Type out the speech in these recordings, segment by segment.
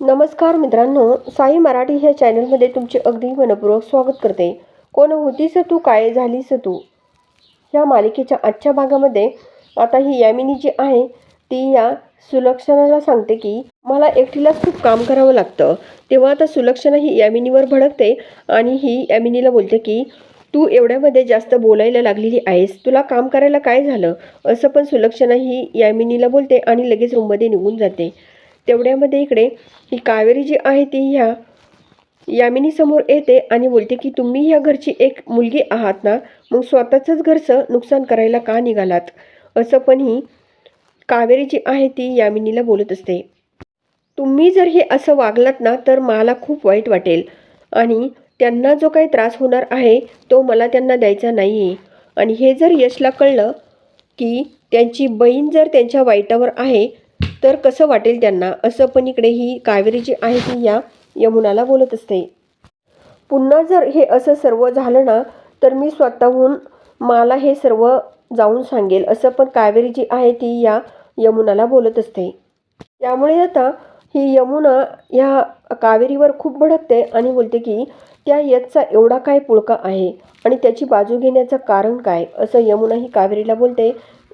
नमस्कार मित्रांनो साई मराठी ह्या चॅनलमध्ये तुमचे अगदी मनपूर्वक स्वागत करते. कोण होतीस तू? काय झालीस तू? ह्या मालिकेच्या आजच्या भागामध्ये आता ही यामिनी जी आहे ती या सुलक्षणाला सांगते की मला एकटीलाच खूप काम करावं लागतं. तेव्हा आता सुलक्षणा ही यामिनीवर भडकते आणि ही यामिनीला बोलते की तू एवढ्यामध्ये जास्त बोलायला लागलेली आहेस. तुला काम करायला काय झालं? असं पण सुलक्षणा ही यामिनीला बोलते आणि लगेच रूममध्ये निघून जाते. तेवढ्यामध्ये इकडे ही कावेरी जी आहे ती ह्या यामिनीसमोर येते आणि बोलते की तुम्ही ह्या घरची एक मुलगी आहात ना मग स्वतःचंच घरचं नुकसान करायला का निघालात? असं पण ही कावेरी जी आहे ती यामिनीला बोलत असते. तुम्ही जर हे असं वागलात ना तर मला खूप वाईट वाटेल आणि त्यांना जो काही त्रास होणार आहे तो मला त्यांना द्यायचा नाही आहे आणि हे जर यशला कळलं की त्यांची बहीण जर त्यांच्या वाईटावर आहे तर कसं वाटेल त्यांना? असं पण इकडे ही कावेरी जी आहे ती या यमुनाला बोलत असते. पुन्हा जर हे असं सर्व झालं ना तर मी स्वतःहून मला हे सर्व जाऊन सांगेल. असं पण कावेरी जी आहे ती या यमुनाला बोलत असते. त्यामुळे आता ही यमुना या कावेरीवर खूप भडकते आणि बोलते की त्या यतचा एवढा काय पुळका आहे? आणि त्याची बाजू घेण्याचं कारण काय? असं यमुना ही कावेरीला बोलते.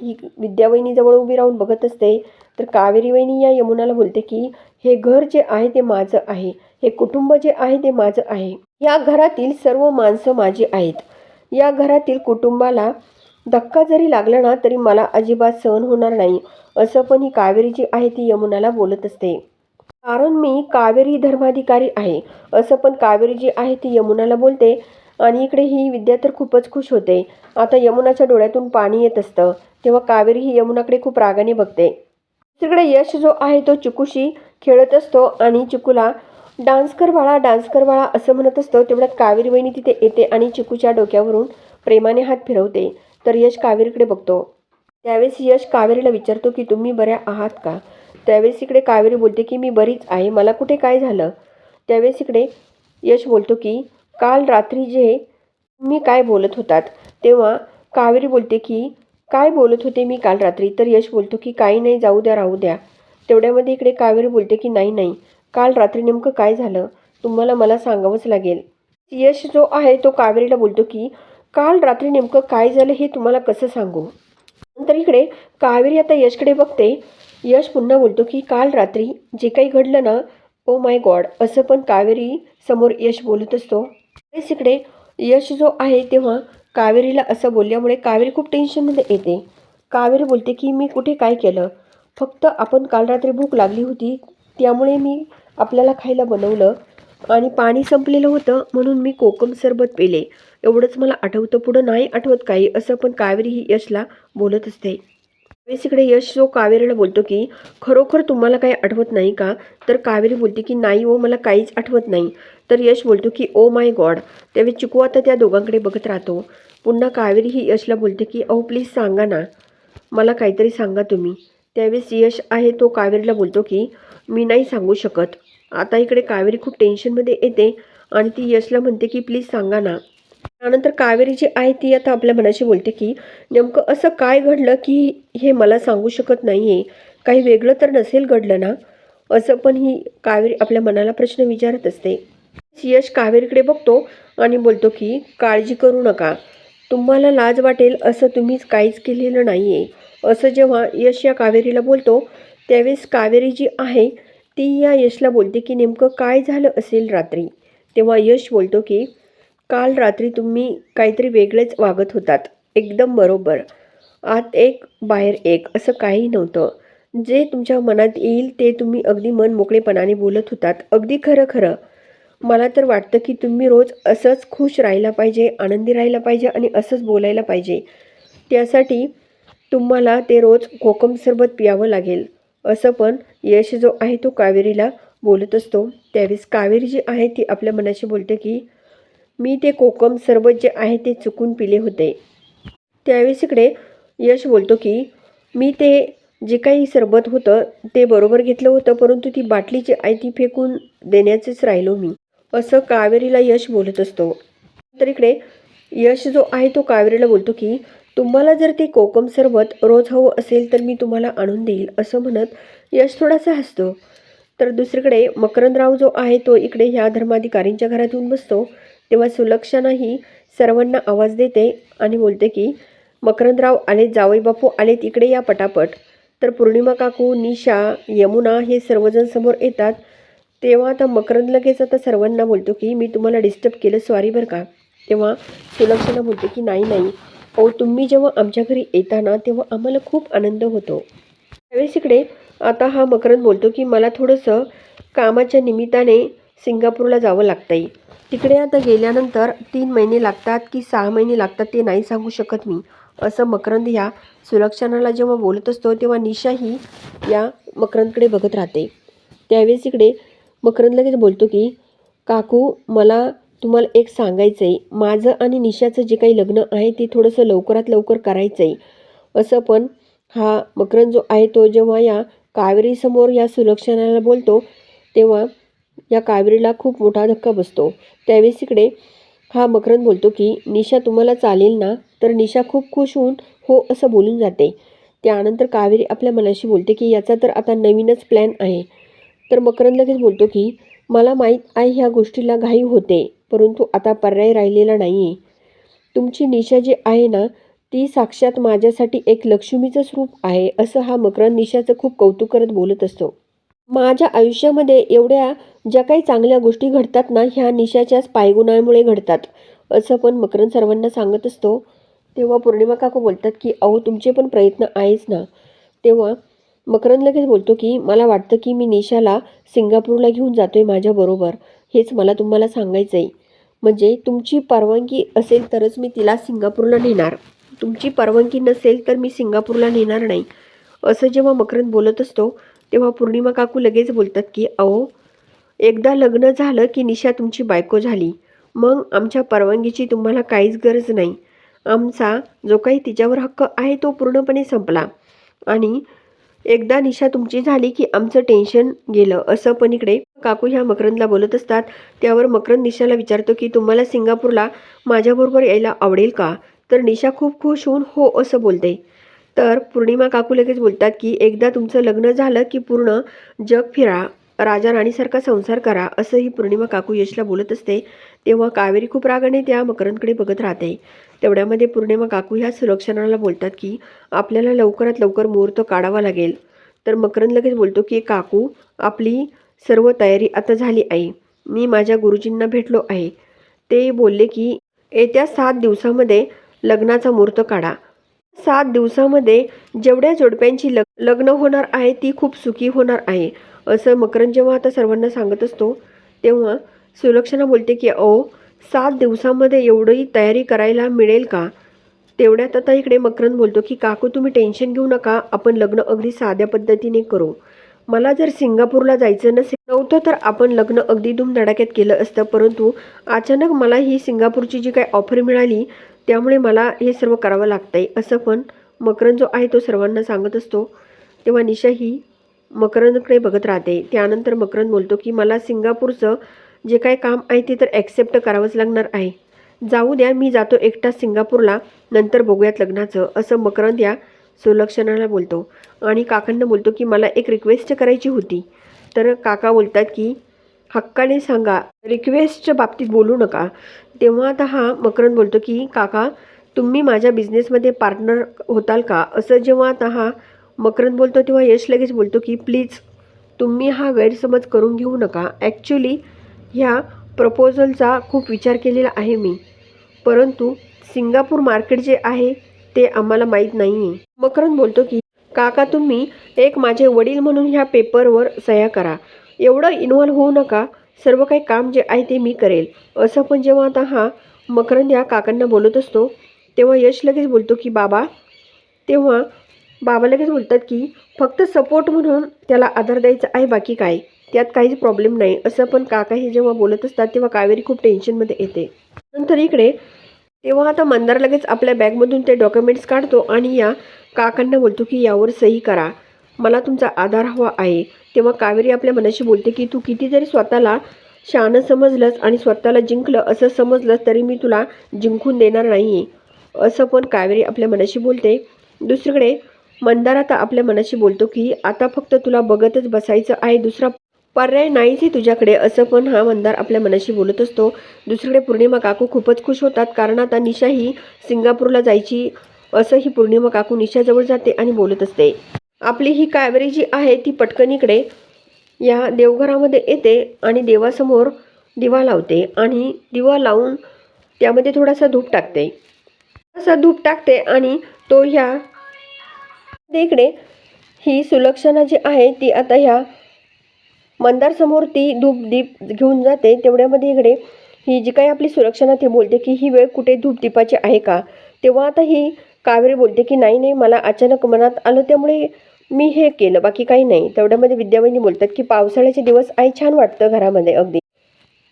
ही विद्यावहिनीजवळ उभी राहून बघत असते तर कावेरी वहिनी या यमुनाला बोलते की हे घर जे आहे ते माझं आहे हे कुटुंब जे आहे ते माझं आहे. या घरातील सर्व माणसं माझी आहेत. या घरातील कुटुंबाला धक्का जरी लागला ना तरी मला अजिबात सहन होणार नाही. असं पण ही कावेरी जी आहे ती यमुनाला बोलत असते. कारण मी कावेरी धर्माधिकारी आहे. असं पण कावेरी जी आहे ती यमुनाला बोलते. आणि इकडे ही विद्या तर खूपच खुश होते. आता यमुनाच्या डोळ्यातून पाणी येत असतं. तेव्हा कावेरी ही यमुनाकडे खूप रागाने बघते. तिकडे यश जो आहे तो चिकूशी खेळत असतो आणि चिकूला डान्स कर बाळा डान्स कर बाळा असं म्हणत असतो तेवढ्यात कावेरी वहिनी तिथे येते आणि चिकूच्या डोक्यावरून प्रेमाने हात फिरवते. तर यश कावेरीकडे बघतो. त्यावेळेस यश कावेरीला विचारतो की तुम्ही बऱ्या आहात का? त्यावेळेस इकडे कावेरी बोलते की मी बरीच आहे मला कुठे काय झालं? त्यावेळेस इकडे यश बोलतो की काल रात्री जे मी काय बोलत होतात? तेव्हा कावेरी बोलते की काय बोलत होते मी काल रात्री? तर यश बोलतो की काही नाही जाऊ द्या राहू द्या. तेवढ्यामध्ये इकडे कावेरी बोलते की नाही नाही. काल रात्री नेमकं काय झालं? तुम्हाला मला सांगावंच लागेल. यश जो आहे तो कावेरीला बोलतो की काल रात्री नेमकं काय झालं हे तुम्हाला कसं सांगू? नंतर इकडे कावेरी आता यशकडे बघते. यश पुन्हा बोलतो की काल रात्री जे काही घडलं ना ओ माय गॉड असं पण कावेरी समोर यश बोलत असतो. तेच इकडे यश जो आहे तेव्हा कावेरीला असं बोलल्यामुळे कावेरी खूप टेन्शनमध्ये येते. कावेरी बोलते की मी कुठे काय केलं? फक्त आपण काल रात्री भूक लागली होती त्यामुळे मी आपल्याला खायला बनवलं आणि पाणी संपलेलं होतं म्हणून मी कोकम सरबत पेले. एवढंच मला आठवतं. पुढं नाही आठवत काही असं पण कावेरी ही यशला बोलत असते. त्यावेळेस इकडे यश जो कावेरीला बोलतो की खरोखर तुम्हाला काही आठवत नाही का? तर कावेरी बोलते की नाही ओ मला काहीच आठवत नाही. तर यश बोलतो की ओ माय गॉड त्यावेळेस चिकू आता त्या दोघांकडे बघत राहतो. पुन्हा कावेरी ही यशला बोलते की अहो प्लीज सांगा ना. मला काहीतरी सांगा तुम्ही. त्यावेळेस यश आहे तो कावेरीला बोलतो की मी नाही सांगू शकत. आता इकडे कावेरी खूप टेन्शनमध्ये येते आणि ती यशला म्हणते की प्लीज सांगा ना. त्यानंतर कावेरी जी आहे ती आता आपल्या मनाशी बोलते की नेमकं असं काय घडलं की हे मला सांगू शकत नाही आहे काही वेगळं तर नसेल घडलं ना? असं पण ही कावेरी आपल्या मनाला प्रश्न विचारत असते. यश कावेरीकडे बघतो आणि बोलतो की काळजी करू नका. तुम्हाला लाज वाटेल असं तुम्हीच काहीच केलेलं नाही आहे असं जेव्हा यश या कावेरीला बोलतो त्यावेळेस कावेरी जी आहे ती या यशला बोलते की नेमकं काय झालं असेल रात्री? तेव्हा यश बोलतो की काल रात्री तुम्ही काहीतरी वेगळेच वागत होतात. एकदम बरोबर. आत एक बाहेर एक असं काही नव्हतं. जे तुमच्या मनात येईल ते तुम्ही अगदी मन मोकळेपणाने बोलत होतात. अगदी खरं खरं. मला तर वाटतं की तुम्ही रोज असंच खुश राहायला पाहिजे आनंदी राहायला पाहिजे आणि असंच बोलायला पाहिजे. त्यासाठी तुम्हाला ते रोज कोकम सरबत पियावं लागेल. असं पण यश जो आहे तो कावेरीला बोलत असतो. त्यावेळेस कावेरी जी आहे ती आपल्या मनाशी बोलते की मी ते कोकम सरबत जे आहे ते चुकून पिले होते. त्यावेळेस इकडे यश बोलतो की मी ते जे काही सरबत होतं ते बरोबर घेतलं होतं परंतु ती बाटली जी आहे ती फेकून देण्याचेच राहिलो मी. असं कावेरीला यश बोलत असतो. तर इकडे यश जो आहे तो कावेरीला बोलतो की तुम्हाला जर ते कोकम सरबत रोज हवं असेल तर मी तुम्हाला आणून देईल असं म्हणत यश थोडासा हसतो. तर दुसरीकडे मकरंदराव जो आहे तो इकडे ह्या धर्माधिकारींच्या घरात येऊन बसतो. तेव्हा सुलक्षणाही सर्वांना आवाज देते आणि बोलते की मकरंदराव आले जावई बापू आले तिकडे या पटापट तर पौर्णिमा काकू निशा यमुना हे सर्वजण समोर येतात. तेव्हा आता मकरंद लगेच आता सर्वांना बोलतो की मी तुम्हाला डिस्टर्ब केलं सॉरी बरं का. तेव्हा सुलक्षणा बोलते की नाही नाही. अहो तुम्ही जेव्हा आमच्या घरी येता ना तेव्हा आम्हाला खूप आनंद होतो. त्यावेळेस इकडे आता हा मकरंद बोलतो की मला थोडंसं कामाच्या निमित्ताने सिंगापूरला जावं लागतं आहे तिकडे आता गेल्यानंतर तीन महिने लागतात की सहा महिने लागतात ते नाही सांगू शकत मी. असं मकरंद ह्या सुलक्षणाला जेव्हा बोलत असतो तेव्हा निशाही या मकरंदकडे बघत राहते. त्यावेळेस इकडे मकरंद लगेच बोलतो की काकू मला तुम्हाला एक सांगायचं आहे माझं आणि निशाचं जे काही लग्न आहे ते थोडंसं लवकरात लवकर करायचं आहे असं पण हा मकरंद जो आहे तो जेव्हा या कावेरीसमोर या सुलक्षणाला बोलतो तेव्हा या कावेरीला खूप मोठा धक्का बसतो. त्यावेळेस इकडे हा मकरंद बोलतो की निशा तुम्हाला चालेल ना? तर निशा खूप खुश होऊन हो असं बोलून जाते. त्यानंतर कावेरी आपल्या मनाशी बोलते की याचा तर आता नवीनच प्लॅन आहे. तर मकरंद लगेच बोलतो की मला माहीत आहे ह्या गोष्टीला घाई होते परंतु आता पर्याय राहिलेला नाही आहे तुमची निशा जी आहे ना ती साक्षात माझ्यासाठी एक लक्ष्मीचं स्वरूप आहे असं हा मकरंद निशाचं खूप कौतुक करत बोलत असतो. माझ्या आयुष्यामध्ये एवढ्या ज्या काही चांगल्या गोष्टी घडतात ना ह्या निशाच्याच पायगुणामुळे घडतात. असं पण मकरंद सर्वांना सांगत असतो. तेव्हा पौर्णिमा काकू बोलतात की अहो तुमचे पण प्रयत्न आहेच ना. तेव्हा मकरन लगेच बोलतो की मला वाटतं की मी निशाला सिंगापूरला घेऊन जातोय माझ्याबरोबर हेच मला तुम्हाला सांगायचं आहे म्हणजे तुमची परवानगी असेल तरच मी तिला सिंगापूरला नेणार. तुमची परवानगी नसेल तर मी सिंगापूरला नेणार नाही. असं जेव्हा मकरंद बोलत असतो तेव्हा पौर्णिमा काकू लगेच बोलतात की अहो एकदा लग्न झालं की निशा तुमची बायको झाली. मग आमच्या परवानगीची तुम्हाला काहीच गरज नाही. आमचा जो काही तिच्यावर हक्क आहे तो पूर्णपणे संपला. आणि एकदा निशा तुमची झाली की आमचं टेन्शन गेलं. असं पण इकडे काकू ह्या मकरंदला बोलत असतात. त्यावर मकरंद निशाला विचारतो की तुम्हाला सिंगापूरला माझ्याबरोबर यायला आवडेल का? तर निशा खूप खुश होऊन हो असं बोलते. तर पौर्णिमा काकू लगेच बोलतात की एकदा तुमचं लग्न झालं की पूर्ण जग फिरा राजा राणीसारखा संसार करा असं ही पौर्णिमा काकू यशला बोलत असते. तेव्हा कावेरी खूप रागाने त्या मकरंदकडे बघत राहते. तेवढ्यामध्ये पौर्णिमा काकू ह्या सुलक्षणाला बोलतात की आपल्याला लवकरात लवकर मुहूर्त काढावा लागेल. तर मकरंद लगेच बोलतो की काकू आपली सर्व तयारी आता झाली आहे मी माझ्या गुरुजींना भेटलो आहे. ते बोलले की येत्या सात दिवसामध्ये लग्नाचा मुहूर्त काढा. सात दिवसामध्ये जेवढ्या जोडप्यांची लग लग्न होणार आहे ती खूप सुखी होणार आहे असं मकरंद जेव्हा आता सर्वांना सांगत असतो तेव्हा सुलक्षणा बोलते की अहो सात दिवसामध्ये एवढी तयारी करायला मिळेल का? तेवढ्यात आता इकडे मकरंद बोलतो की काकू तुम्ही टेन्शन घेऊ नका आपण लग्न अगदी साध्या पद्धतीने करू. मला जर सिंगापूरला जायचं नसेल नव्हतं तर आपण लग्न अगदी धूमधडाक्यात केलं असतं परंतु अचानक मला ही सिंगापूरची जी काही ऑफर मिळाली त्यामुळे मला हे सर्व करावं लागतं आहे असं पण मकरंद जो आहे तो सर्वांना सांगत असतो. तेव्हा निशा ही मकरंदकडे बघत राहते. त्यानंतर मकरंद बोलतो की मला सिंगापूरचं जे काही काम आहे ते तर ॲक्सेप्ट करावंच लागणार आहे. जाऊ द्या मी जातो एकटा सिंगापूरला नंतर बघूयात लग्नाचं. असं मकरंद या सुलक्षणाला बोलतो. आणि काकांना बोलतो की मला एक रिक्वेस्ट करायची होती. तर काका बोलतात की हक्काने सांगा रिक्वेस्टच्या बाबतीत बोलू नका. तेव्हा आता हा मकरंद बोलतो की काका तुम्ही माझ्या बिझनेसमध्ये पार्टनर होताल का? असं जेव्हा आता हा मकरंद बोलतो तेव्हा यश लगेच बोलतो की प्लीज तुम्ही हा गैरसमज करून घेऊ नका. ॲक्च्युली ह्या प्रपोजलचा खूप विचार केलेला आहे मी. परंतु सिंगापूर मार्केट जे आहे ते आम्हाला माहीत नाही आहे मकरंद बोलतो की काका तुम्ही एक माझे वडील म्हणून ह्या पेपरवर सह्या करा. एवढं इन्व्हॉल्व होऊ नका. सर्व काही काम जे आहे ते मी करेल. असं पण जेव्हा आता हा मकरंद या काकांना बोलत असतो तेव्हा यश लगेच बोलतो की बाबा तेव्हा बाबा लगेच बोलतात की फक्त सपोर्ट म्हणून त्याला आधार द्यायचा आहे बाकी काय? त्यात काहीच प्रॉब्लेम नाही. असं पण काका हे जेव्हा बोलत असतात तेव्हा कावेरी खूप टेन्शनमध्ये येते. नंतर इकडे तेव्हा आता मंदार लगेच आपल्या बॅगमधून ते डॉक्युमेंट्स काढतो आणि या काकांना बोलतो की यावर सही करा. मला तुमचा आधार हवा आहे. तेव्हा कावेरी आपल्या मनाशी बोलते की तू किती जरी स्वतःला शानं समजलंस आणि स्वतःला जिंकलं. असं समजलंस तरी मी तुला जिंकून देणार नाही असं पण कावेरी आपल्या मनाशी बोलते. दुसरीकडे मंदार आता आपल्या मनाशी बोलतो की आता फक्त तुला बघतच बसायचं आहे. दुसरा पर्याय नाहीच आहे तुझ्याकडे. असं पण हा मंदार आपल्या मनाशी बोलत असतो. दुसरीकडे पौर्णिमा काकू खूपच खुश होतात. कारण आता निशा ही सिंगापूरला जायची. असं ही पौर्णिमा काकू निशाजवळ जाते आणि बोलत असते. आपली ही कावेरी जी आहे ती पटकन इकडे या देवघरामध्ये येते आणि देवासमोर दिवा लावते आणि दिवा लावून त्यामध्ये थोडासा धूप टाकते. थोडासा धूप टाकते आणि तो ह्या इकडे ही सुलक्षणा जी आहे ती आता ह्या मंदारसमोर ती धूप दीप घेऊन जाते. तेवढ्यामध्ये इकडे ही जी काही आपली सुरक्षणा ती बोलते की ही वेळ कुठे धूपदीपाची आहे का? तेव्हा आता ही कावेरी बोलते की नाही नाही मला अचानक मनात आलं त्यामुळे मी हे केलं बाकी काही नाही. तेवढ्यामध्ये विद्यावहिनी बोलतात की पावसाळ्याचे दिवस आहे छान वाटतं घरामध्ये अगदी.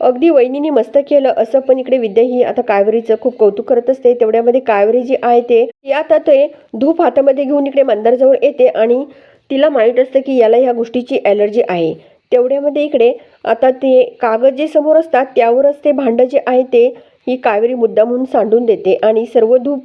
अगदी वहिनीने मस्त केलं असं पण इकडे विद्या ही आता कावेरीचं खूप कौतुक करत असते. तेवढ्यामध्ये कावेरी जी आहे ते ती आता ते धूप हातामध्ये घेऊन इकडे मंदारजवळ येते आणि तिला माहीत असतं की याला ह्या गोष्टीची ॲलर्जी आहे. तेवढ्यामध्ये इकडे आता ते कागद जे समोर असतात त्यावरच ते भांडं जे आहे ते ही कावेरी मुद्दा म्हणून सांडून देते आणि सर्व धूप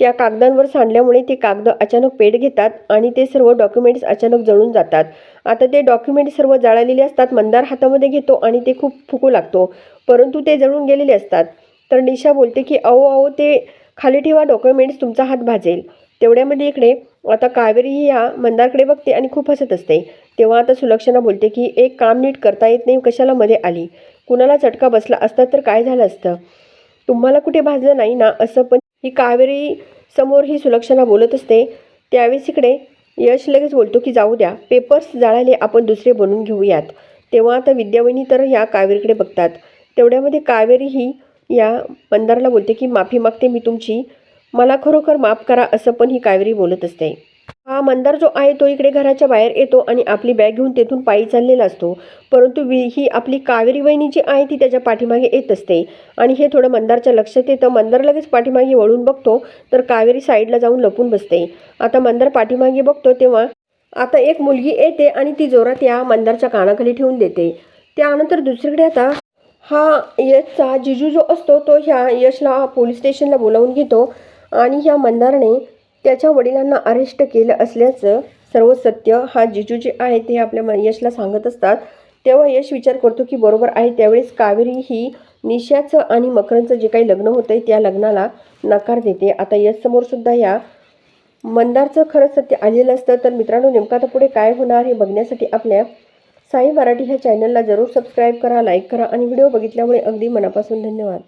त्या कागदांवर सांडल्यामुळे ते कागद अचानक पेट घेतात आणि ते सर्व डॉक्युमेंट्स अचानक जळून जातात. आता ते डॉक्युमेंट सर्व जळालेले असतात मंदार हातामध्ये घेतो आणि ते खूप फुकू लागतो. परंतु ते जळून गेलेले असतात. तर निशा बोलते की अहो अहो ते खाली ठेवा डॉक्युमेंट्स तुमचा हात भाजेल. तेवढ्यामध्ये इकडे आता कावेरी ह्या या मंदारकडे बघते आणि खूप हसत असते. तेव्हा आता सुलक्षणा बोलते की एक काम नीट करता येत नाही कशाला मध्ये आली? कुणाला चटका बसला असता तर काय झालं असतं? तुम्हाला कुठे भाजलं नाही ना असं पण ही कावेरी समोर ही सुलक्षणा बोलत असते. त्यावेळेस इकडे यश लगेच बोलतो की जाऊ द्या पेपर्स जाळाले आपण दुसरे बनवून घेऊयात तेव्हा आता विद्यावहिनी तर या कावेरीकडे बघतात. तेवढ्यामध्ये कावेरी ही या मंदारला बोलते की माफी मागते मी तुमची. मला खरोखर माफ करा असं पण ही कावेरी बोलत असते. हा मंदार जो आहे तो इकडे घराच्या बाहेर येतो आणि आपली बॅग घेऊन तेथून पायी चाललेला असतो. परंतु वि ही आपली कावेरी वहिनी जी आहे ती त्याच्या पाठीमागे येत असते. आणि हे थोडं मंदारच्या लक्षात येतं. मंदार लगेच पाठीमागे वळून बघतो तर कावेरी साईडला जाऊन लपून बसते. आता मंदार पाठीमागे बघतो तेव्हा आता एक मुलगी येते आणि ती जोरात या मंदारच्या कानाखाली ठेवून देते. त्यानंतर दुसरीकडे आता हा यशचा जिजू जो असतो तो ह्या यशला पोलीस स्टेशनला बोलावून घेतो. आणि ह्या मंदारने त्याच्या वडिलांना अरेस्ट केलं असल्याचं सर्व सत्य हा जिजू जे आहे ते आपल्या म- यशला सांगत असतात. तेव्हा यश विचार करतो की बरोबर आहे त्यावेळेस कावेरी ही निशाचं आणि मकरंचं जे काही लग्न होतं त्या लग्नाला नकार देते. आता यशसमोर सुद्धा या मंदारचं खरं सत्य आलेलं असतं. तर मित्रांनो नेमका आता पुढे काय होणार हे बघण्यासाठी आपल्या साई मराठी ह्या चॅनलला जरूर सबस्क्राईब करा लाईक करा आणि व्हिडिओ बघितल्यामुळे अगदी मनापासून धन्यवाद.